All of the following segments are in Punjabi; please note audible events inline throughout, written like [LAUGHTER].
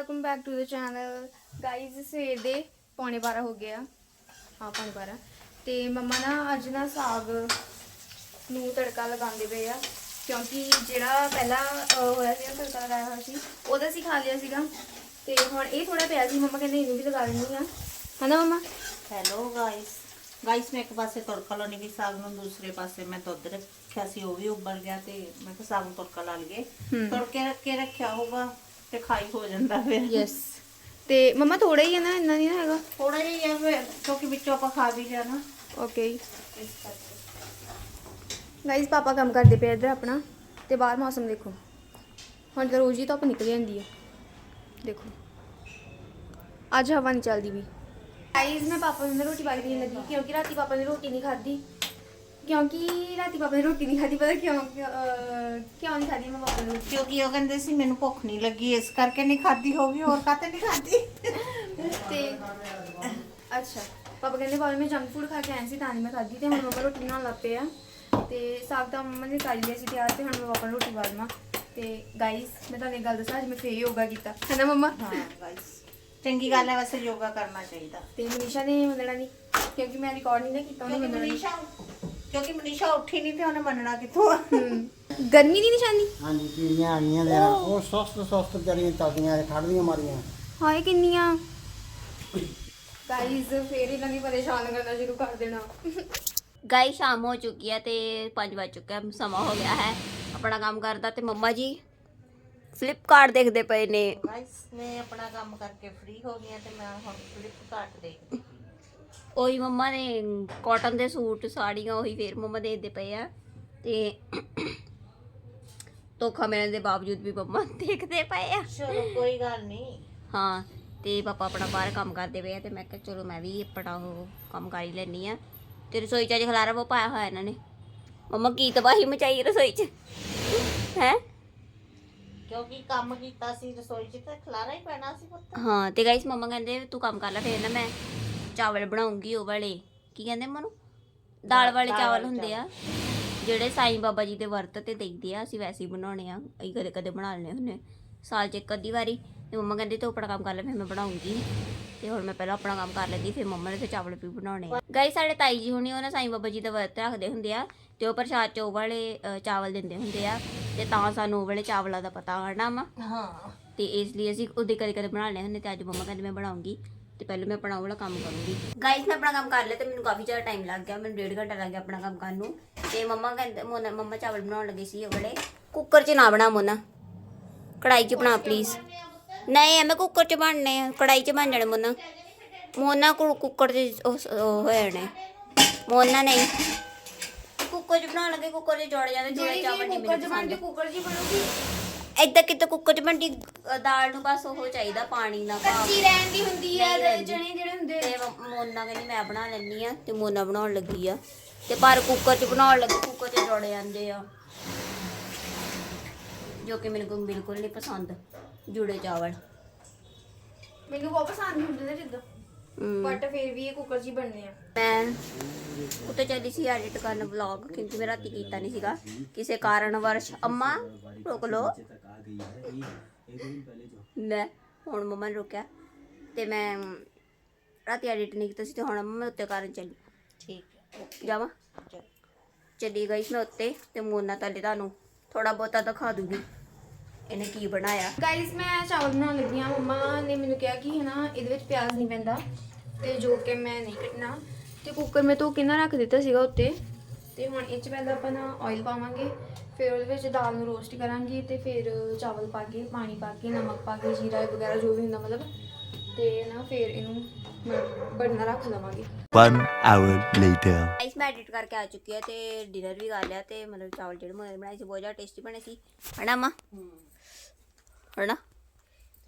Welcome back to the channel guys ਸਵੇਰ ਦੇ ਪੌਣੇ 12 ਹੋ ਗਏ ਆ। ਹਾਂ ਪੌਣੇ 12 ਤੇ ਮੰਮਾ ਨਾ ਅੱਜ ਨਾ ਸਾਗ ਨੂੰ ਤੜਕਾ ਲਗਾਉਂਦੇ ਪਏ ਆ। ਕਿਉਂਕਿ ਜਿਹੜਾ ਪਹਿਲਾਂ ਅਹ, ਹੋਇਆ ਸੀ ਤੜਕਾ ਲਗਾਇਆ ਹੋਇਆ ਸੀ ਉਹਦਾ ਅਸੀਂ ਖਾ ਲਿਆ ਸੀਗਾ। ਤੇ ਹੁਣ ਇਹ ਥੋੜਾ ਪਿਆ ਸੀ ਮੰਮਾ ਕਹਿੰਦੇ ਇਹਨੂੰ ਵੀ ਲਗਾ ਲੈਣੀ ਆ ਹਨਾ ਮੰਮਾ? ਹੈਲੋ ਗਾਇਸ ਗਾਇਸ ਮੈਂ ਇੱਕ ਪਾਸੇ ਤੜਕਾ ਲਾਉਣੀ ਵੀ ਸਾਗ ਨੂੰ ਦੂਸਰੇ ਪਾਸੇ ਮੈਂ ਦੁੱਧ ਰੱਖਿਆ ਸੀ ਉਹ ਵੀ ਉੱਬਲ ਗਿਆ ਤੇ ਮੈਂ ਕਿਹਾ ਸਾਗ ਨੂੰ ਤੜਕਾ ਲਾ ਲਈਏ। ਹੂੰ। ਤੜਕੇ ਰੱਖ ਰੱਖਿਆ ਹੋਊਗਾ। ਤੇ ਖਾਈ ਹੋ ਜਾਂਦਾ ਫਿਰ। ਯੈਸ ਤੇ ਮੰਮਾ ਥੋੜਾ ਹੀ ਹੈ ਨਾ ਇੰਨਾ ਨਹੀਂ ਨਾ ਹੈਗਾ? ਥੋੜਾ ਜਿਹਾ ਹੀ ਫਿਰ ਕਿਉਂਕਿ ਵਿੱਚੋਂ ਆਪਾਂ ਖਾ ਵੀ ਲਿਆ ਨਾ। ਓਕੇ ਇਸ ਕਰਕੇ। ਪਾਪਾ ਕੰਮ ਕਰਦੇ ਪਏ ਇੱਧਰ ਆਪਣਾ ਤੇ ਬਾਹਰ ਮੌਸਮ ਦੇਖੋ। ਹੁਣ ਤਾਂ ਰੋਜ਼ ਹੀ ਧੁੱਪ ਨਿਕਲ ਜਾਂਦੀ ਹੈ ਦੇਖੋ। ਅੱਜ ਹਵਾ ਨਹੀਂ ਚੱਲਦੀ ਵੀ ਗਾਈਜ਼ ਮੈਂ ਪਾਪਾ ਨੂੰ ਰੋਟੀ ਕੇ ਦੇਣ ਲੱਗੀ ਕਿਉਂਕਿ ਰਾਤੀ ਪਾਪਾ ਨੇ ਰੋਟੀ ਨਹੀਂ ਖਾਧੀ। ਕਿਉਂਕਿ ਰਾਤੀ ਪਾਪਾ ਨੇ ਰੋਟੀ ਨਹੀਂ ਖਾਧੀ ਪਤਾ ਕਿਉਂ ਕਿਉਂ, ਅਹ, ਕਿਉਂ ਨਹੀਂ ਖਾਧੀ ਮੈਂ ਪਾਪਾ ਨੂੰ ਕਿਉਂਕਿ ਉਹ ਕਹਿੰਦੇ ਸੀ ਮੈਨੂੰ ਭੁੱਖ ਨਹੀਂ ਲੱਗੀ ਇਸ ਕਰਕੇ ਨਹੀਂ ਖਾਦੀ ਹੋਗੀ ਹੋਰ ਕਾਤੇ ਨਹੀਂ ਖਾਦੀ ਤੇ ਅੱਛਾ ਪਾਪਾ ਕਹਿੰਦੇ ਬਾਅਦ ਮੈਂ ਜੰਕ ਫੂਡ ਖਾ ਕੇ ਆਈ ਸੀ ਤਾਂ ਨਹੀਂ ਮੈਂ ਖਾਧੀ ਤੇ ਹੁਣ ਮੰਮਾ ਰੋਟੀ ਬਣਾਉਣ ਲੱਗ ਪਏ ਆ। ਤੇ ਸਾਗ ਤਾਂ ਮੰਮਾ ਨੇ ਕਰ ਲਿਆ ਸੀ ਤਿਆਰ ਤੇ ਹੁਣ ਮੈਂ ਪਾਪਾ ਨੂੰ ਰੋਟੀ ਵਾਲਮਾ ਤੇ ਗਾਈਸ ਮੈਂ ਤੁਹਾਨੂੰ ਇੱਕ ਗੱਲ ਦੱਸਾਂ ਅੱਜ ਮੈਂ ਫੇਰ ਯੋਗਾ ਕੀਤਾ ਹੈ ਨਾ ਮੰਮਾ? ਹਾਂ ਗਾਇਸ ਚੰਗੀ ਗੱਲ ਹੈ ਵੈਸੇ ਯੋਗਾ ਕਰਨਾ ਚਾਹੀਦਾ। ਤੇ ਮਨੀਸ਼ਾ ਨੇ ਮੰਨਣਾ ਨਹੀਂ ਕਿਉਂਕਿ ਮੈਂ ਰਿਕਾਰਡ ਨਹੀਂ ਨਾ ਕੀਤਾ ਉਹਨੇ ਮੰਨਣਾ ਨਹੀਂ। ਮਨੀਸ਼ਾ ਕਿਉਂਕਿ ਮਨੀਸ਼ਾ ਉੱਠੀ ਨਹੀਂ ਤੇ ਉਹਨੇ ਮੰਨਣਾ ਕਿੱਥੋਂ ਗਰਮੀ ਦੀ ਨਿਸ਼ਾਨੀ? ਹਾਂਜੀ ਪੀੜੀਆਂ ਆਈਆਂ ਦੇ ਉਹ ਸੁਸਤ ਸੁਸਤ ਜਰੀਆਂ ਚੱਲਦੀਆਂ ਖੜਦੀਆਂ ਮਾਰੀਆਂ। ਹਾਏ ਕਿੰਨੀਆਂ। ਗਾਈਸ ਫੇਰ ਇਹਨਾਂ ਨੂੰ ਪਰੇਸ਼ਾਨ ਕਰਨਾ ਸ਼ੁਰੂ ਕਰ ਦੇਣਾ। ਗਾਈ ਸ਼ਾਮ ਹੋ ਚੁੱਕੀ ਹੈ ਤੇ 5 ਵੱਜ ਚੁੱਕਾ ਹੈ ਸਮਾਂ ਹੋ ਗਿਆ ਹੈ। ਆਪਣਾ ਕੰਮ ਕਰਦਾ ਤੇ ਮੰਮਾ ਜੀ ਫਲਿੱਪਕਾਰਟ ਦੇਖਦੇ ਪਏ ਨੇ। ਗਾਇਸ ਮੈਂ ਆਪਣਾ ਕੰਮ ਕਰਕੇ ਫ੍ਰੀ ਹੋ ਗਈ ਹਾਂ ਤੇ ਮੈਂ ਹੁਣ ਫਲਿੱਪਕਾਰਟ ਦੇਖਦੀ ਉਹੀ ਮੰਮਾ ਨੇ ਕਾਟਨ ਦੇ ਸੂਟ ਸਾੜੀਆਂ ਉਹੀ ਫੇਰ ਮੰਮਾ ਦੇਖਦੇ ਪਏ ਆ ਤੇ ਧੋਖਾ ਮਿਲਣ ਦੇ ਬਾਵਜੂਦ ਵੀ ਮੰਮਾ ਦੇਖਦੇ ਪਏ ਆ। ਚਲੋ ਕੋਈ ਗੱਲ ਨਹੀਂ ਹਾਂ ਤੇ ਪਾਪਾ ਆਪਣਾ ਬਾਹਰ ਕੰਮ ਕਰਦੇ ਪਏ ਆ ਤੇ ਮੈਂ ਕਿਹਾ ਚਲੋ ਮੈਂ ਵੀ ਆਪਣਾ ਉਹ ਕੰਮ ਕਰ ਹੀ ਲੈਣੀ ਆ। ਤੇ ਰਸੋਈ ਚ ਅੱਜ ਖਲਾਰਾ ਉਹ ਪਾਇਆ ਹੋਇਆ ਇਹਨਾਂ ਨੇ। ਮੰਮਾ ਕੀ ਤਬਾਹੀ ਮਚਾਈ ਰਸੋਈ ਚ? ਹੈ? ਕਿਉਂਕਿ ਕੰਮ ਕੀਤਾ ਸੀ ਰਸੋਈ 'ਚ ਤਾਂ ਖਲਾਰਾ ਹੀ ਪੈਣਾ ਸੀ ਪੁੱਤ। ਹਾਂ ਤੇ ਗਾਇਸ ਮੰਮਾ ਕਹਿੰਦੇ ਤੂੰ ਕੰਮ ਕਰ ਲੈ ਫੇਰ ਨਾ ਮੈਂ ਚਾਵਲ ਬਣਾਉਂਗੀ ਉਹ ਵਾਲੇ। ਕੀ ਕਹਿੰਦੇ ਮਨੂੰ? ਦਾਲ ਵਾਲੇ ਚਾਵਲ ਵਾਲੇ ਹੁੰਦੇ ਆ। ਜਿਹੜੇ ਸਾਈਂ ਬਾਬਾ ਜੀ ਦੇ ਵਰਤ ਤੇ ਦੇਈਦੇ ਆ ਅਸੀਂ ਵੈਸੇ ਹੀ ਬਣਾਉਣੇ ਆ। ਅਸੀਂ ਕਦੇ ਕਦੇ ਬਣਾ ਲੈਣੇ ਹੁੰਨੇ ਸਾਲ ਚ ਇੱਕ ਅੱਧੀ ਵਾਰੀ। ਤੇ ਮੰਮਾ ਕਹਿੰਦੇ ਤੂੰ ਆਪਣਾ ਕੰਮ ਕਰ ਲੈ ਫਿਰ ਮੈਂ ਬਣਾਉਂਗੀ। ਤੇ ਹੁਣ ਮੈਂ ਪਹਿਲਾਂ ਆਪਣਾ ਕੰਮ ਕਰ ਲੈਂਦੀ ਫਿਰ ਮੰਮਾ ਨੇ ਤੇ ਚਾਵਲ ਵੀ ਬਣਾਉਣੇ ਗਾਇਸ ਸਾਡੇ ਤਾਈ ਜੀ ਹੁਣੀ ਉਹ ਨਾ ਸਾਈਂ ਬਾਬਾ ਜੀ ਦਾ ਵਰਤ ਰੱਖਦੇ ਹੁੰਦੇ ਆ ਤੇ ਉਹ ਪ੍ਰਸ਼ਾਦ ਚ ਉਹ ਵਾਲੇ ਚਾਵਲ ਦਿੰਦੇ ਹੁੰਦੇ ਆ। ਤੇ ਤਾਂ ਸਾਨੂੰ ਉਹ ਵਾਲੇ ਚਾਵਲਾਂ ਦਾ ਪਤਾ ਆਣਾ ਵਾ ਹਾਂ। ਤੇ ਇਸ ਲਈ ਅਸੀਂ ਉਹਦੇ ਕਦੇ ਕਦੇ ਬਣਾ ਲਏ ਹੁੰਦੇ ਤੇ ਅੱਜ ਮੰਮਾ ਕਹਿੰਦੇ ਮੈਂ ਬਣਾਉਂਗੀ। ਤੇ ਪਹਿਲਾਂ ਮੈਂ ਆਪਣਾ ਵਾਲਾ ਕੰਮ ਕਰੂੰਗੀ। ਗਾਇਸ ਮੈਂ ਆਪਣਾ ਕੰਮ ਕਰ ਲਿਆ ਤੇ ਮੈਨੂੰ ਕਾਫੀ ਜ਼ਿਆਦਾ ਟਾਈਮ ਲੱਗ ਗਿਆ ਮੈਨੂੰ ਡੇਢ ਘੰਟਾ ਲੱਗ ਗਿਆ ਆਪਣਾ ਕੰਮ ਕਰਨ ਨੂੰ। ਤੇ ਮੰਮਾ ਕਹਿੰਦੇ ਮੋਨਾ ਮੰਮਾ ਚਾਵਲ ਬਣਾਉਣ ਲੱਗੇ ਸੀ ਉਹ ਕੁੱਕਰ 'ਚ ਨਾ ਬਣਾ ਮੋਨਾ। ਕੜਾਈ 'ਚ ਬਣਾ ਪਲੀਜ਼ ਨਹੀਂ ਐਵੇਂ ਕੁੱਕਰ 'ਚ ਬਣਨੇ ਆ ਕੜਾਈ 'ਚ ਬਣ ਜਾਣੇ ਮੋਨਾ। ਮੋਨਾ ਕੁ- ਕੁੱਕਰ 'ਚ ਉਹ ਉਹ ਹੋ ਜਾਣੇ। ਮੋਨਾ ਨਹੀਂ। ਕੁੱਕਰ 'ਚ ਬਣਾਉਣ ਲੱਗੇ ਕੁੱਕਰ 'ਚ ਜੋੜ ਜਾਂਦੇ ਜਿਹੜੇ ਚਾਵਲ ਨਹੀਂ ਕੁੱਕਰ ਚ ਬਣ ਕੇ ਕੁੱਕਰ ਜੀ ਬਣੂਗੀ। ਏਦਾਂ ਕਿਤੇ ਕੁੱਕਰ ਅ, ਦਾਲ ਨੂੰ ਬਸ ਉਹ ਚਾਹੀਦਾ ਪਾਣੀ ਨਾ ਪਾ ਕੱਚੀ ਰਹਿਣ ਦੀ ਹੁੰਦੀ ਨਹੀਂ ਤੇ ਰਹਿੰਦੀ। ਚਣੇ ਜਿਹੜੇ ਹੁੰਦੇ ਤੇ ਮੋਨਾ ਕਹਿੰਦੀ ਮੈਂ ਬਣਾ ਲੈਣੀ ਆ ਤੇ ਮੋਨਾ ਬਣਾਉਣ ਲੱਗੀ ਆ। ਤੇ ਪਰ ਕੁੱਕਰ 'ਚ ਬਣਾਉਣ ਲੱਗੀ ਕੁੱਕਰ 'ਚ ਜੋੜ ਜਾਂਦੇ ਆ। ਜੋ ਕਿ ਮੈਨੂੰ ਕੋਈ ਬਿਲਕੁਲ ਨਹੀਂ ਪਸੰਦ ਜੁੜੇ ਚਾਵਲ। ਮੈਨੂੰ ਬਹੁਤ ਪਸੰਦ ਹੁੰਦੇ ਨੇ ਜਿੱਦਾਂ। ਹਮ, ਬਟ ਫਿਰ ਵੀ ਇਹ ਕੁੱਕਰ 'ਚ ਹੀ ਬਣਨੇ ਆ। ਮੈਂ ਉੱਤੇ ਚੱਲੀ ਸੀ ਐਡਿਟ ਕਰਨ ਵਲੌਗ ਕਿਉਂਕਿ ਮੈਂ ਰਾਤੀ ਕੀਤਾ ਨਹੀਂ ਸੀਗਾ। ਕਿਸੇ ਕਾਰਨ ਵਰਸ਼ ਅੰਮਾ ਰੋਕ ਲੋ ਮੈਂ ਹੁਣ ਮੰਮਾ ਨੇ ਰੋਕਿਆ ਤੇ ਮੈਂ ਰਾਤੀ ਐਡਿਟ ਨਹੀਂ ਕੀਤਾ ਸੀ ਤੇ ਹੁਣ ਮੰਮਾ ਮੈਂ ਉੱਤੇ ਕਰਨ ਚੱਲੀ। ਠੀਕ ਹੈ ਓਕੇ। ਚੱਲੀ। ਗਈ ਮੈਂ ਉੱਤੇ ਤੇ ਮੋਨਾ ਤਲੇ ਤੁਹਾਨੂੰ ਥੋੜਾ ਬਹੁਤਾ ਦਿਖਾ ਦੂੰਗੀ। ਇਹਨੇ ਕੀ ਬਣਾਇਆ? ਗਾਇਸ ਮੈਂ ਚਾਵਲ ਬਣਾਉਣ ਲੱਗੀ ਹਾਂ। ਮੰਮਾ ਨੇ ਮੈਨੂੰ ਕਿਹਾ ਕਿ ਹਨਾ ਇਹਦੇ ਵਿੱਚ ਪਿਆਜ਼ ਨਹੀਂ ਪੈਂਦਾ ਤੇ ਜੋ ਕਿ ਮੈਂ ਨਹੀਂ ਕੱਟਣਾ। ਤੇ ਕੁੱਕਰ ਮੈਂ ਧੋ ਕੇ ਨਾ ਰੱਖ ਦਿੱਤਾ ਸੀਗਾ ਉੱਤੇ। ਤੇ ਹੁਣ ਇਹ ਚ ਪਹਿਲਾਂ ਆਪਾਂ ਨਾ ਆਇਲ ਪਾਵਾਂਗੇ ਫਿਰ ਉਹਦੇ ਵਿੱਚ ਦਾਲ ਨੂੰ ਰੋਸਟ ਕਰਾਂਗੇ ਤੇ ਫਿਰ ਚਾਵਲ ਪਾ ਕੇ ਪਾਣੀ ਪਾ ਕੇ ਨਮਕ ਪਾ ਕੇ ਜੀਰਾ ਵਗੈਰਾ ਜੋ ਵੀ ਹੁੰਦਾ ਮਤਲਬ ਤੇ ਨਾ ਫਿਰ ਇਹਨੂੰ ਬਣਨਾ ਰੱਖ ਲਵਾਂਗੇ। One hour later. ਗਾਈਸ ਮੈਂ ਐਡਿਟ ਕਰਕੇ ਆ ਚੁੱਕੀ ਹੈ ਤੇ ਡਿਨਰ ਵੀ ਕਰ ਲਿਆ ਤੇ ਮਤਲਬ ਚਾਵਲ ਜਿਹੜੇ ਮੈਂ ਬਣਾਏ ਸੀ ਬਹੁਤ ਜ਼ਿਆਦਾ ਟੇਸਟੀ ਬਣੇ ਸੀ। ਹਨਾ ਮਾਂ? ਹਨਾ?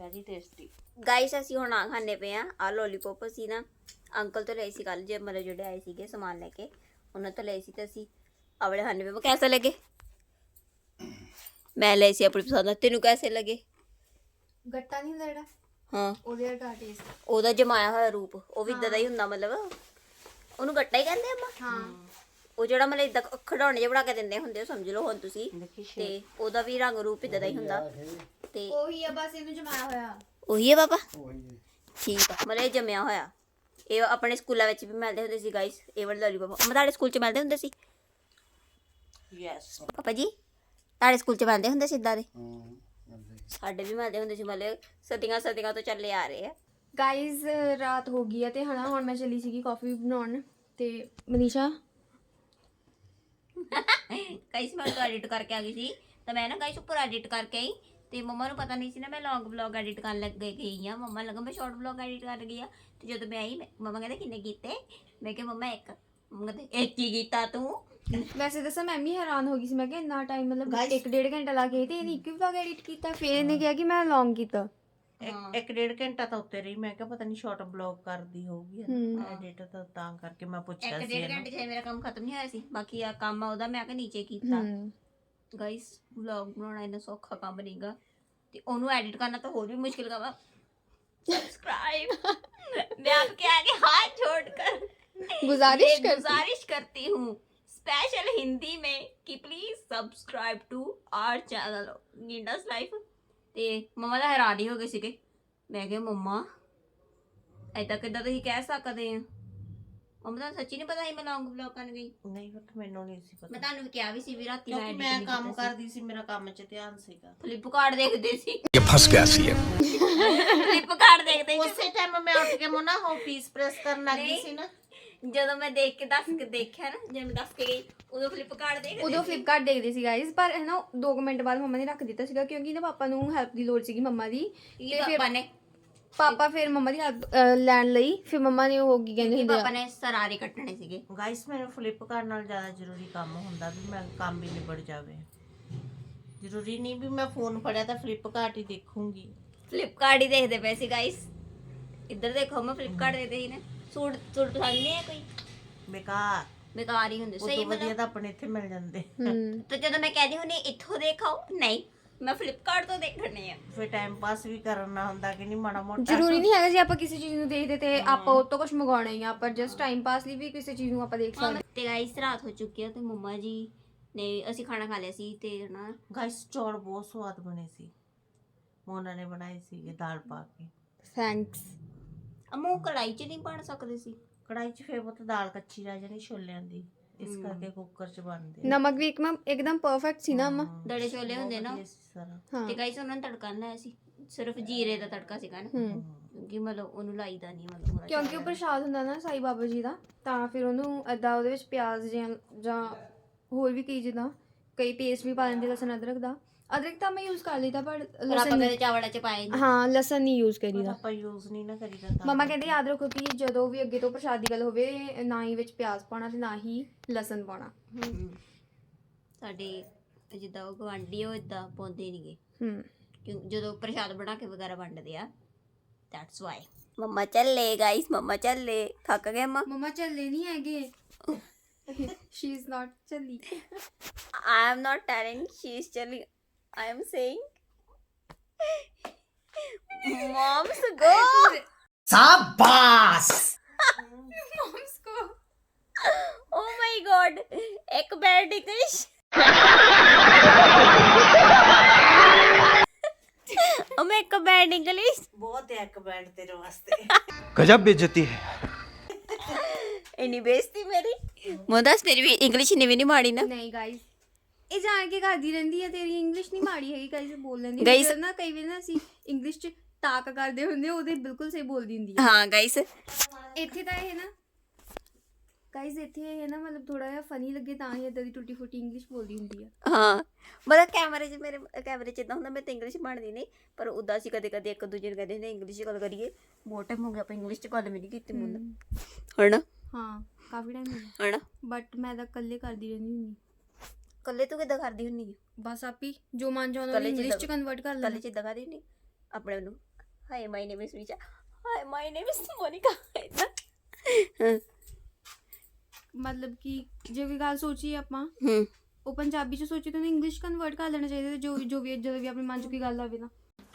ਵੈਰੀ ਟੇਸਟੀ ਗਾਈਸ ਅਸੀਂ ਹੁਣ ਆ ਖਾਣੇ ਪਏ ਆ ਆ ਲੋਲੀਪੌਪ ਸੀ ਨਾ ਅੰਕਲ ਤੋਂ ਲਏ ਸੀ ਕੱਲ ਜੇ ਮਤਲਬ ਜਿਹੜੇ ਆਏ ਸੀਗੇ ਸਮਾਨ ਲੈ ਕੇ। ਉਹਨਾਂ ਤੋਂ ਲਏ ਸੀ ਤੇ ਅਸੀਂ ਆਵਲੇ ਖਾਣੇ ਪਏ ਕੈਸੇ ਲੱਗੇ? ਮੈਂ ਲਏ ਸੀ ਆਪਣੀ ਪਸੰਦ ਦਾ ਤੈਨੂੰ ਕੈਸੇ ਲੱਗੇ? ਗੱਟਾ ਨਹੀਂ ਹੁੰਦਾ ਜਿਹੜਾ? ਹਾਂ। ਉਹਦੇ ਵਰਗਾ ਟੇਸਟ ਉਹਦਾ ਜਮਾਇਆ ਹੋਇਆ ਰੂਪ ਉਹ ਵੀ ਇਦਾਂ ਦਾ ਹੀ ਹੁੰਦਾ ਮਤਲਬ। ਉਹਨੂੰ ਗੱਟਾ ਹੀ ਕਹਿੰਦੇ ਆਪਾਂ? ਹਾਂ। ਉਹ ਜਿਹੜਾ ਮਤਲਬ ਇਦਾਂ ਖਿਡੌਣੇ ਜਿਹਾ ਬਣਾ ਕੇ ਦਿੰਦੇ ਹੁੰਦੇ ਹੋ ਸਮਝ ਲਓ ਹੁਣ ਤੁਸੀਂ। ਤੇ ਉਹਦਾ ਵੀ ਰੰਗ ਰੂਪ ਇਦਾਂ ਦਾ ਹੀ ਹੁੰਦਾ। ਤੇ ਉਹੀ ਆ ਬਸ ਇਹਨੂੰ ਜਮਾਇਆ ਹੋਇਆ। ਉਹੀ ਹੈ ਪਾਪਾ ਉਹੀ ਹੈ। ਠੀਕ ਆ ਮਤਲਬ ਇਹ ਜੰਮਿਆ ਹੋਇਆ। ਇਹ ਆਪਣੇ ਸਕੂਲਾਂ ਵਿੱਚ ਵੀ ਮਿਲਦੇ ਹੁੰਦੇ ਸੀ ਗਾਇਸ ਇਹ ਵਾਲੇ ਲੋਲੀਪੌਪ ਮੈਂ ਤੁਹਾਡੇ ਸਕੂਲ 'ਚ ਮਿਲਦੇ ਹੁੰਦੇ ਸੀ? ਯੈਸ ਪਾਪਾ ਜੀ ਤੁਹਾਡੇ ਸਕੂਲ 'ਚ ਮਿਲਦੇ ਹੁੰਦੇ ਸੀ ਇਦਾਂ ਦੇ। ਸਾਡੇ ਵੀ ਮਿਲਦੇ ਹੁੰਦੇ ਸੀ ਮਤਲਬ ਸਦੀਆਂ ਸਦੀਆਂ ਤੋਂ ਚੱਲੇ ਆ ਰਹੇ ਆ। ਗਾਇਜ਼ ਰਾਤ ਹੋ ਗਈ ਹੈ ਤੇ ਹਨਾ ਹੁਣ ਮੈਂ ਚੱਲੀ ਸੀਗੀ ਕਾਫੀ ਬਣਾਉਣ ਤੇ ਮਨੀਸ਼ਾ? ਗਾਇਸ ਮੈਂ ਤਾਂ ਐਡਿਟ ਕਰਕੇ ਆ ਗਈ ਸੀ। ਤਾਂ ਮੈਂ ਨਾ ਗਾਇਸ ਉੱਪਰ ਐਡਿਟ ਕਰਕੇ ਆਈ ਤੇ ਮੰਮਾ ਨੂੰ ਪਤਾ ਨਹੀਂ ਸੀ ਨਾ ਮੈਂ ਲੌਂਗ ਵਲੌਗ ਐਡਿਟ ਕਰਨ ਲੱਗ ਗਈ ਆ। ਮੰਮਾ ਲੱਗਾ ਮੈਂ ਸ਼ਾਰਟ ਵਲੌਗ ਐਡਿਟ ਕਰ ਗਈ ਆ। ਤੇ ਜਦੋਂ ਮੈਂ ਆਈ ਮਮਾ ਕਹਿੰਦੇ ਕਿੰਨੇ ਕੀਤੇ? ਮੈਂ ਕਿਹਾ ਮਮਾ ਇੱਕ। ਮੰਮਾ ਇੱਕ ਹੀ ਕੀਤਾ ਤੂੰ। ਵੈਸੇ ਦੱਸਾਂ ਮੈਂ ਵੀ ਹੈਰਾਨ ਹੋ ਗਈ ਸੀ। ਮੈਂ ਕਿਹਾ ਇੰਨਾ ਟਾਈਮ ਮਤਲਬ 1.5 ਘੰਟਾ ਲਾ ਕੇ ਤੇ ਇਹਨੇ ਇੱਕ ਵੀ ਵਲੌਗ ਐਡਿਟ ਕੀਤਾ? ਫਿਰ ਇਹਨੇ ਕਿਹਾ ਕਿ ਮੈਂ ਲੌਂਗ ਕੀਤਾ। ਇੱਕ- ਹਾਂ। ਇੱਕ ਡੇਢ ਘੰਟਾ ਤਾਂ ਉੱਤੇ ਰਹੀ। ਮੈਂ ਕਿਹਾ ਪਤਾ ਨਹੀਂ ਸ਼ਾਰਟ ਬਲੌਗ ਕਰਦੀ ਹੋਊਗੀ ਹਮ। ਤਾਂ ਤਾਂ ਕਰਕੇ ਮੈਂ ਪੁੱਛਿਆ ਸੀ ਡੇਢ ਇਹਨੂੰ। ਘੰਟੇ 'ਚ ਮੇਰਾ ਕੰਮ ਖਤਮ ਨਹੀਂ ਹੋਇਆ ਸੀ। ਬਾਕੀ ਆ ਕੰਮ ਆ ਉਹਦਾ ਮੈਂ ਕਿਹਾ ਨੀਚੇ ਕੀਤਾ। ਗਾਇਸ ਵਲੌਗ ਬਣਾਉਣਾ ਇੰਨਾ ਸੌਖਾ ਕੰਮ ਨਹੀਂਗਾ ਤੇ ਉਹਨੂੰ ਐਡਿਟ ਕਰਨਾ ਤਾਂ ਹੋਰ ਵੀ ਮੁਸ਼ਕਿਲ ਕੰਮ ਸਬਸਕ੍ਰਾਈਬ [LAUGHS] मैं आपके आगे हाथ जोड़कर [LAUGHS] गुजारिश ये करती- गुजारिश करती हूँ स्पेशल हिंदी में कि please subscribe to our channel गिंडस life ਤੇ ਮਮਾ ਤਾਂ ਹੈਰਾਨ ਹੀ ਹੋ ਗਏ ਸੀਗੇ ਮੈਂ ਕਿਹਾ ਮੰਮਾ ਐਦਾਂ ਕਿੱਦਾਂ ਤੁਸੀਂ ਕਹਿ ਸਕਦੇ ਆ ਮੰਮਾ ਤਾਂ ਸੱਚੀ ਨਹੀਂ ਪਤਾ ਸੀ ਮੈਂ ਲੌਂਗ ਵਲੌਗ ਕਰਨ ਗਈ ਨਹੀਂ ਬਟ ਮੈਨੂੰ ਨਹੀਂ ਸੀ ਮੈਂ ਪਤਾ ਤੁਹਾਨੂੰ ਕਿਹਾ ਵੀ ਸੀ ਵੀ ਰਾਤੀ ਕਿਉਂਕਿ ਮੈਂ ਕੰਮ ਕਰਦੀ ਸੀ ਮੇਰਾ ਕੰਮ 'ਚ ਧਿਆਨ ਸੀਗਾ ਫਲਿੱਪਕਾਰਟ ਦੇਖਦੇ ਸੀ ये फंस गया सी ਫਲਿੱਪਕਾਰਟ ਦੇਖਦੇ ਸੀ ਉਸੇ ਟਾਈਮ ਮੈਂ ਉੱਠ ਕੇ ਮੋਨਾ ਹੋ ਪੀਸ ਪ੍ਰੈਸ ਕਰਨ ਲੱਗ ਗਈ ਨਹੀਂ। ਸੀ ਨਾ ਜਦੋਂ ਮੈਂ ਦੇਖ ਕੇ ਦੱਸ ਕੇ ਦੇਖਿਆ ਨਾ ਜਦੋਂ ਮੈਂ ਦੱਸ ਕੇ ਗਈ ਉਦੋਂ ਫਲਿੱਪਕਾਰਟ ਦੇਖਦੇ ਉਦੋਂ ਸੀ। ਫਲਿੱਪਕਾਰਟ ਦੇਖਦੇ ਸੀ ਗਾਇਜ਼ ਪਰ ਹੈ ਨਾ 2 ਮਿੰਟ ਬਾਅਦ ਮੰਮਾ ਨੇ ਰੱਖ ਦਿੱਤਾ ਸੀਗਾ ਕਿਉਂਕਿ ਨਾ ਪਾਪਾ ਨੂੰ ਹੈਲਪ ਦੀ ਲੋੜ ਸੀਗੀ ਮੰਮਾ ਦੀ ਕੀ ਤੇ ਫਿਰ ਪਾਪਾ ਨੇ ਪਾਪਾ ਫਿਰ ਮੰਮਾ ਦੀ ਹੈਲਪ ਲੈਣ ਲਈ ਫਿਰ ਮੰਮਾ ਨੇ ਉਹ ਕੀ ਕਹਿੰਦੇ ਹੁੰਦੇ ਪਾਪਾ ਆ ਨੇ ਸਰਾਰੇ ਕੱਟਣੇ ਸੀਗੇ। ਗਾਇਸ ਮੈਨੂੰ ਫਲਿੱਪਕਾਰਟ ਨਾਲ ਜ਼ਿਆਦਾ ਜ਼ਰੂਰੀ ਕੰਮ ਹੁੰਦਾ ਵੀ ਮੈਂ ਕੰਮ ਵੀ ਨਿਬੜ ਜਾਵੇ। ਜ਼ਰੂਰੀ ਨਹੀਂ ਵੀ ਮੈਂ ਫੋਨ ਫੜਿਆ ਤਾਂ ਫਲਿੱਪਕਾਰਟ ਹੀ ਦੇਖੂੰਗੀ। ਫਲਿੱਪਕਾਰਟ ਹੀ ਦੇਖਦੇ ਪਏ ਸੀ ਗਾਇਸ ਇੱਧਰ ਦੇਖੋ ਮੈਂ ਫਲਿੱਪਕਾਰਟ ਦੇਖਦੇ ਸੀ ਨਾ। ਸੂਟ ਸੂਟ ਪਸੰਦ ਨਹੀਂ ਹੈ ਕੋਈ? ਬੇਕਾਰ। ਬੇਕਾਰ ਹੀ ਹੁੰਦੇ ਉਹ ਸਹੀ ਤੋਂ ਵਧੀਆ ਮਤਲਬ? ਤਾਂ ਆਪਣੇ ਇੱਥੇ ਮਿਲ ਜਾਂਦੇ। ਹੂੰ। ਤੇ ਜਦੋਂ ਮੈਂ ਕਹਿੰਦੀ ਹੁੰਦੀ ਇੱਥੋਂ ਦੇਖਾਓ। ਨਹੀਂ। ਮੈਂ ਫਲਿੱਪਕਾਰਟ ਤੋਂ ਦੇਖਣੇ ਆ। ਫਿਰ ਟਾਈਮ ਪਾਸ ਵੀ ਕਰਨਾ ਹੁੰਦਾ ਕਿ ਨਹੀਂ ਮਾੜਾ ਮੋਟਾ ਜ਼ਰੂਰੀ ਨਹੀਂ ਹੈਗਾ ਜੇ ਆਪਾਂ ਕਿਸੇ ਚੀਜ਼ ਨੂੰ ਦੇਖਦੇ ਤੇ ਆਪਾਂ ਉਹ ਤੋਂ ਕੁਝ ਮੰਗਾਉਣਾ ਹੀ ਆ ਆਪਾਂ ਜਸਟ ਟਾਈਮ ਪਾਸ ਲਈ ਵੀ ਕਿਸੇ ਚੀਜ਼ ਨੂੰ ਆਪਾਂ ਦੇਖ ਸਕਦੇ। ਤੇ ਗਾਇਸ ਰਾਤ ਹੋ ਚੁੱਕੀ ਆ ਤੇ ਮੰਮਾ ਜੀ ਨੇ ਅਸੀਂ ਖਾਣਾ ਖਾ ਲਿਆ ਸੀ ਤੇ ਨਾ ਗਾਇਸ ਚੌਲ ਬਹੁਤ ਸਵਾਦ ਬਣੇ ਸੀ। ਮੋਨਾ ਨੇ ਬਣਾਏ ਸੀਗੇ ਦਾਲ ਪਾ ਕੇ। ਥੈਂਕਸ ਅਮੂ ਕੜਾਈ 'ਚ ਨਹੀਂ ਬਣ ਸਕਦੇ ਸੀ? ਕੜਾਈ 'ਚ ਫੇਰ ਉਹ ਦਾਲ ਕੱਚੀ ਰਹਿ ਜਾਣੀ ਛੋਲਿਆਂ ਦੀ। ਇਸ ਕਰਕੇ ਕੁੱਕਰ 'ਚ ਬਣਦੇ ਨਮਕ ਵੀ ਇੱਕਦਮ ਇੱਕਦਮ ਪਰਫੈਕਟ ਸੀ ਨਾ ਅਮਾ। ਹਾਂ, ਦੜੇ ਛੋਲੇ ਹੁੰਦੇ ਨਾ। ਵਧੀਆ ਸੀ ਸਾਰਾ। ਹਾਂ। ਤੇ ਗਾਇਸ ਉਹਨਾਂ ਨੇ ਤੜਕਾ ਨੀ ਲਾਇਆ ਸੀ। ਸਿਰਫ ਜੀਰੇ ਦਾ ਤੜਕਾ ਸੀਗਾ ਨਾ। ਹੂੰ। ਕਿਉਂਕਿ ਮਤਲਬ ਉਹਨੂੰ ਲਾਈਦਾ ਨਹੀਂ ਮਤਲਬ ਕਿਉਂਕਿ ਉਹ ਪ੍ਰਸ਼ਾਦ ਹੁੰਦਾ ਨਾ ਸਾਈ ਬਾਬਾ ਜੀ ਦਾ ਤਾਂ ਫਿਰ ਉਹਨੂੰ ਏਦਾਂ ਉਹਦੇ ਵਿੱਚ ਪਿਆਜ਼ ਜਾਂ ਜਾਂ ਹੋਰ ਵੀ ਕਈ ਜਿੱਦਾਂ ਕਈ ਪੇਸਟ ਵੀ ਪਾ ਦਿੰਦੇ ਲਸਣ ਅਦਰਕ ਦਾ। ਅਦਰਕ ਤਾਂ ਮੈਂ ਯੂਜ਼ ਕਰ ਲਈਦਾ ਪਰ ਆਪਾਂ ਲਸਣ ਕਦੇ ਚਾਵਲਾਂ 'ਚ ਪਾਏ ਨਹੀਂ ਹਾਂ ਲਸਣ ਨਹੀਂ ਯੂਜ਼ ਪਰ ਕਰੀਦਾ ਆਪਾਂ ਯੂਜ਼ ਨਹੀਂ ਨਾ ਕਰੀਦਾ ਤਾਂ। ਮਮਾ ਕਹਿੰਦੇ ਯਾਦ ਰੱਖੋ ਕਿ ਜਦੋਂ ਵੀ ਅੱਗੇ ਤੋਂ ਪ੍ਰਸ਼ਾਦ ਦੀ ਗੱਲ ਹੋਵੇ ਨਾ ਹੀ ਵਿੱਚ ਪਿਆਜ਼ ਪਾਉਣਾ ਤੇ ਨਾ ਹੀ ਲਸਣ ਪਾਉਣਾ। ਸਾਡੇ ਜਿੱਦਾਂ ਉਹ ਗਵਾਂਢੀ ਉਹ ਇਦਾਂ ਪਾਉਂਦੇ ਨਹੀਂਗੇ ਹੂੰ। ਕਿਉਂ ਜਦੋਂ ਪ੍ਰਸ਼ਾਦ ਬਣਾ ਕੇ ਵਗੈਰਾ ਵੰਡਦੇ ਆ ਦੈਟਸ ਵਾਈ ਮੰਮਾ ਚੱਲੇ ਗਾਇਸ ਮੰਮਾ ਚੱਲੇ। ਥੱਕ ਗਏ ਮੰਮਾ? ਮਮਾ ਚੱਲੇ ਨਹੀਂ ਹੈਗੇ। ਸ਼ੀ ਇਜ਼ ਨਾਟ ਚੱਲੀ। I am not telling she is telling. I am saying. Moms go. Moms ਕੋ Oh my god. एक bad English. oh मैं एक bad English. ਬਹੁਤ ਹੈ ਇੱਕ ਬੈਂਡ ਤੇਰੇ ਵਾਸਤੇ [LAUGHS] गजब बेइज्जती है [LAUGHS] ਇੰਨੀ ਬੇਇੱਜ਼ਤੀ ਮੇਰੀ [LAUGHS] ਮੋਦਸ ਮੇਰੀ ਵੀ ਇੰਗਲਿਸ਼ ਨੇ ਵੀ ਨਹੀਂ ਮਾੜੀ ਨਾ ਨਹੀਂ ਗਾਇਸ ਇਹ ਜਾਣ ਕੇ ਕਰਦੀ ਰਹਿੰਦੀ ਹੈ ਤੇਰੀ ਇੰਗਲਿਸ਼ ਨਹੀਂ ਮਾੜੀ ਹੈਗੀ ਗਾਇਸ ਬੋਲ ਲੈਂਦੀ Guys- ਜਦੋਂ ਨਾ ਕਈ ਵਾਰ ਨਾ ਅਸੀਂ ਇੰਗਲਿਸ਼ ਚ ਤਾਕ ਕਰਦੇ ਹੁੰਦੇ ਉਹਦੇ ਬਿਲਕੁਲ ਸਹੀ ਬੋਲਦੀ ਹੁੰਦੀ ਹੈ ਹਾਂ ਗਾਇਸ ਇੱਥੇ ਤਾਂ ਇਹ ਨਾ ਗਾਇਸ ਇੱਥੇ ਇਹ ਨਾ ਮਤਲਬ ਥੋੜਾ ਜਿਹਾ ਫਨੀ ਲੱਗੇ ਤਾਂ ਹੀ ਇਦਾਂ ਦੀ ਟੁੱਟੀ ਫੁੱਟੀ ਇੰਗਲਿਸ਼ ਬੋਲਦੀ ਹੁੰਦੀ ਆ। ਹਾਂ ਮਤਲਬ ਕੈਮਰੇ 'ਚ ਮੇਰੇ ਕੈਮਰੇ 'ਚ ਇਦਾਂ ਹੁੰਦਾ ਮੈਂ ਤਾਂ ਇੰਗਲਿਸ਼ ਬਣਦੀ ਨਹੀਂ ਪਰ ਉਦਾਂ ਅਸੀਂ ਕਦੇ ਕਦੇ ਇੱਕ ਦੂਜੇ ਨੂੰ ਕਹਿੰਦੇ ਨੇ ਇੰਗਲਿਸ਼ 'ਚ ਗੱਲ ਕਰੀਏ ਬਹੁਤ ਟਾਈਮ ਹੋ ਗਿਆ ਆਪਾਂ ਇੰਗਲਿਸ਼ 'ਚ ਗੱਲ ਵੀ ਨਹੀਂ ਕੀਤੀ ਮੁੰਡਾ ਹਣਾ ਹਾਂ ਕਾਫੀ ਟਾਈਮ ਹੋ ਗਿਆ। ਹਣਾ ਬਟ ਮੈਂ ਤਾਂ ਇਕੱਲੇ ਕਰਦੀ ਰਹਿੰਦੀ ਹੁੰਦੀ। ਕੱਲੇ ਤੂੰ ਕਿੱਦਾਂ ਕਰਦੀ ਹੁੰਨੀ ਹੈ ਬਸ ਆਪੀ ਜੋ ਮਨ ਚਾਹੁੰਦਾ ਇਕੱਲੇ ਚ ਇੰਗਲਿਸ਼ ਚ ਦਬ- ਕਨਵਰਟ ਕਰ ਕੱਲੇ ਲੈਣਾ ਚ ਇਦਾਂ ਕਰਦੀ ਹੁੰਨੀ? ਆਪਣੇ ਨੂੰ hi my name is Richa hi my name is Monika ਏਦਾਂ। ਮਤਲਬ ਕਿ ਜੇ ਕੋਈ ਗੱਲ ਸੋਚੀਏ ਆਪਾਂ ਹੂੰ। ਉਹ ਪੰਜਾਬੀ ਚ ਸੋਚੀ ਤਾਂ ਇੰਗਲਿਸ਼ ਕਨਵਰਟ ਕਰ ਲੈਣਾ ਚਾਹੀਦਾ ਤੇ ਜੋ ਜੋ ਵੀ ਜਦੋਂ ਵੀ ਆਪਣੇ ਮਨ ਚ ਕੋਈ ਗੱਲ ਆਵੇ ਨਾ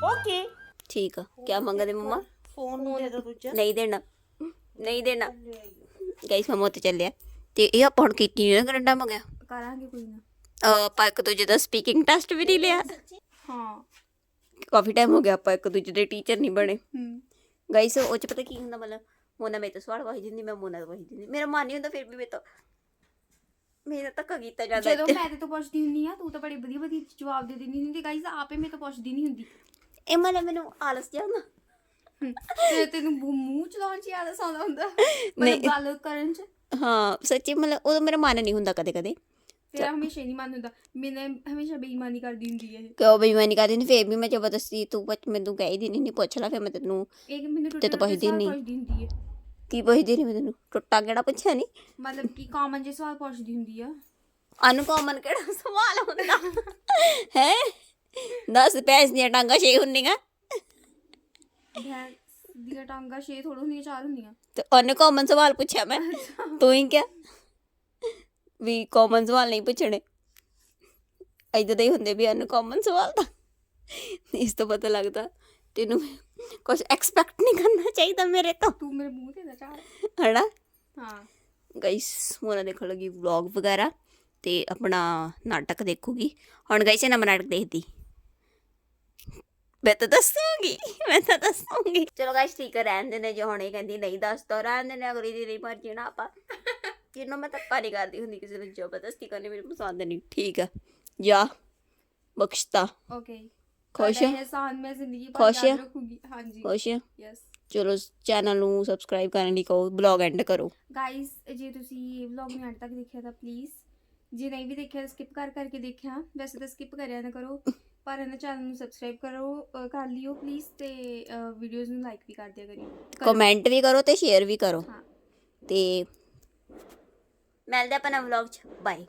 ਓਕੇ। ਠੀਕ ਆ। ਕੀ ਮੰਗਦੇ ਮਮਾ? ਫੋਨ ਦੇ ਦੋ ਦੂਜਾ। ਨਹੀਂ ਦੇਣਾ। ਨਹੀਂ ਦੇਣਾ। ਗਾਇਸ ਮਮਾ ਉੱਤੇ ਚੱਲਿਆ। ਤੇ ਇਹ ਆਪਾਂ ਹੁਣ ਕੀਤੀ ਨਹੀਂ ਨਾ ਗਰੰਡਾ ਮੰਗਿਆ? ਕਰਾਂਗੇ ਕੋਈ ਨਾ। ਆਪਾਂ ਇੱਕ ਦੂਜੇ ਦਾ ਸਪੀਕਿੰਗ ਟੈਸਟ ਵੀ ਨਹੀਂ ਲਿਆ। ਹਾਂ। ਕਾਫੀ ਟਾਈਮ ਹੋ ਗਿਆ ਆਪਾਂ ਇੱਕ ਦੂਜੇ ਦੇ ਟੀਚਰ ਨਹੀਂ ਬਣੇ। ਹੂੰ। ਗਾਈਸ ਉਹ ਚ ਪਤਾ ਕੀ ਹੁੰਦਾ ਮਤਲਬ ਮੋਨਾ ਮੇਰੇ ਤੋਂ ਸਵਾਲ ਪੁੱਛ ਦਿੰਦੀ ਮੈਂ ਮੋਨਾ ਤੋਂ ਪੁੱਛ ਦਿੰਦੀ। ਮੇਰਾ ਮਨ ਨਹੀਂ ਹੁੰਦਾ ਫਿਰ ਵੀ ਮੇਰੇ ਤੋਂ। ਮੇਰਾ ਧੱਕਾ ਕੀਤਾ ਜਾਂਦਾ ਜਦੋਂ। ਮੈਂ ਤੇ ਤੋਂ ਪੁੱਛਦੀ ਹੁੰਦੀ ਆ ਤੂੰ ਤਾਂ ਬੜੀ ਵਧੀਆ ਵਧੀਆ ਜਵਾਬ ਦੇ ਦਿੰਦੀ ਹੁੰਦੀ। ਗਾਈਸ ਆਪੇ ਮੇਰੇ ਤੋਂ ਪੁੱਛਦੀ ਨਹੀਂ ਹੁੰਦੀ। ਇਹ ਮਤਲਬ ਮੈਨੂੰ ਆਲਸ ਜਿਹਾ ਹੁੰਦਾ। ਤੇ ਤੈਨੂੰ ਮੂੰਹ- ਚਲਾਉਣ ਚ ਯਾਦ ਆਉਂਦਾ ਹੁੰਦਾ। ਮਤਲਬ। ਗੱਲ ਕਰਨ ਚ। ਹਾਂ ਸੱਚੀ ਮਤਲਬ ਉਦੋਂ ਮੇਰਾ ਮਨ ਨਹੀਂ ਹੁੰਦਾ ਕਦੇ ਕਦੇ ਤੇਰਾ ਹਮੇਸ਼ਾ ਹੀ ਨਹੀਂ ਮਨ ਹੁੰਦਾ ਮੈਨੇ ਹਮੇਸ਼ਾ ਬੇਈਮਾਨੀ ਕਰਦੀ ਹੁੰਦੀ ਹੈ ਇਹ। ਕਿਉਂ ਬੇਈਮਾਨੀ ਕਰਦੀ ਨਹੀਂ ਫਿਰ ਵੀ ਮੈਂ ਜ਼ਬਰਦਸਤੀ ਤੂੰ ਪੁੱਛ ਮੈਨੂੰ ਕਹਿ ਦੀ ਨਹੀਂ ਪੁੱਛ ਲੈ ਫਿਰ ਮੈਂ ਤੈਨੂੰ। ਇਹ ਕਿ ਮੈਨੂੰ ਤੇ ਤਾਂ ਪੁੱਛਦੀ ਨਹੀਂ। ਪੁੱਛਦੀ ਹੁੰਦੀ ਹੈ। ਕੀ ਪੁੱਛਦੀ ਨਹੀਂ ਮੈਂ ਤੈਨੂੰ? ਟੁੱਟਾ ਕਿਹੜਾ ਪੁੱਛਿਆ ਨਹੀਂ ਮਤਲਬ ਕਿ ਕਾਮਨ ਜੇ ਸਵਾਲ ਪੁੱਛਦੀ ਹੁੰਦੀ ਆ। ਅਨਕਾਮਨ ਕਿਹੜਾ ਸਵਾਲ ਹੁੰਦਾ? ਹੈ? 10 ਪੈਸੇ ਦੀਆਂ ਟਾਂਗਾ ਛੇ ਹੁੰਦੀਆਂ। ਭੈਣ ਦੀਆਂ ਟਾਂਗਾ ਛੇ ਥੋੜੋ ਹੁੰਦੀਆਂ ਚਾਰ ਹੁੰਦੀਆਂ। ਤੇ ਅਨਕਾਮਨ ਸਵਾਲ ਪੁੱਛਿਆ ਮੈਂ। ਤੂੰ ਹੀ ਕਿਹਾ। ਵੀ ਕਾਮਨ ਸਵਾਲ ਨਹੀਂ ਪੁੱਛਣੇ। ਏਦਾਂ ਦੇ ਹੁੰਦੇ ਵੀ ਅਨਕਾਮਨ ਸਵਾਲ ਤਾਂ। ਇਸ ਤੋਂ ਪਤਾ ਲੱਗਦਾ ਤੈਨੂੰ ਕੁਝ ਐਕਸਪੈਕਟ ਨਹੀਂ ਕਰਨਾ ਚਾਹੀਦਾ ਮੇਰੇ ਤੋਂ। ਤੂੰ ਮੇਰੇ ਮੂੰਹ ਤੇ ਨਾ ਹਨਾ? ਹਾਂ। ਗਾਇਸ ਮੋਨਾ ਦੇਖਣ ਲੱਗੀ ਵਲੌਗ ਵਗੈਰਾ ਤੇ ਆਪਣਾ ਨਾਟਕ ਦੇਖੂਗੀ। ਹੁਣ ਗਾਇਸ ਇਹ ਨਵਾਂ ਨਾਟਕ ਦੇਖਦੀ। ਮੈਂ ਤਾਂ ਦੱਸੂਗੀ ਮੈਂ ਤਾਂ ਦੱਸੂਗੀ। ਚਲੋ ਗਾਇਸ ਠੀਕ ਰਹਿਣ ਦੇ ਨੇ ਜੇ। ਹੁਣ ਇਹ ਕਹਿੰਦੀ ਨਹੀਂ ਦੱਸ ਦੋ ਰਹਿਣ ਦੇ ਨੇ ਅਗਲੀ ਦੀ ਨਹੀਂ ਮਰਜ਼ੀ ਨਾ ਆਪਾਂ। ਜਿਹਨੂੰ ਮੈਂ ਧੱਕਾ ਨਹੀਂ ਕਰਦੀ ਹੁੰਦੀ ਕਿਸੇ ਨੂੰ ਜ਼ਬਰਦਸਤੀ ਕਰਨੀ ਮੈਨੂੰ ਪਸੰਦ ਨਹੀਂ ਠੀਕ ਆ। ਜਾ ਬਖਸ਼ਤਾ ਓਕੇ ਖੁਸ਼ ਹੈ? ਇਹਸਾਨ ਮੈਂ ਜ਼ਿੰਦਗੀ ਭਰ ਖੁਸ਼ ਹੈ? ਰੱਖੂੰਗੀ। ਹਾਂਜੀ। ਖੁਸ਼ ਆ? ਯੈਸ ਚਲੋ ਚੈਨਲ ਨੂੰ ਸਬਸਕ੍ਰਾਈਬ ਕਰਨ ਲਈ ਕਹੋ ਬਲੌਗ ਐਂਡ ਕਰੋ। ਗਾਇਸ ਜੇ ਤੁਸੀਂ ਵਲੌਗ ਨੂੰ ਅੰਤ ਤੱਕ ਦੇਖਿਆ ਤਾਂ ਪਲੀਜ਼ ਜੇ ਨਹੀਂ ਵੀ ਦੇਖਿਆ ਸਕਿਪ ਕਰ ਕਰਕੇ ਦੇਖਿਆ। ਵੈਸੇ ਤਾਂ ਸਕਿਪ ਕਰਿਆ ਨਾ ਕਰੋ ਪਰ ਇਹਨਾਂ ਚੈਨਲ ਨੂੰ ਸਬਸਕ੍ਰਾਈਬ ਕਰੋ ਕਰ ਲਿਓ ਪਲੀਜ਼ ਤੇ ਵੀਡੀਓਜ਼ ਨੂੰ ਲਾਈਕ ਵੀ ਕਰ ਦਿਆ ਕਰਿਓ। ਕਰੋ। ਕਮੈਂਟ ਵੀ ਕਰੋ ਤੇ ਸ਼ੇਅਰ ਵੀ ਕਰੋ। ਹਾਂ। ਤੇ ਮਿਲਦੇ ਆਪਾਂ ਨਵੇਂ ਵਲੌਗ ਚ ਬਾਏ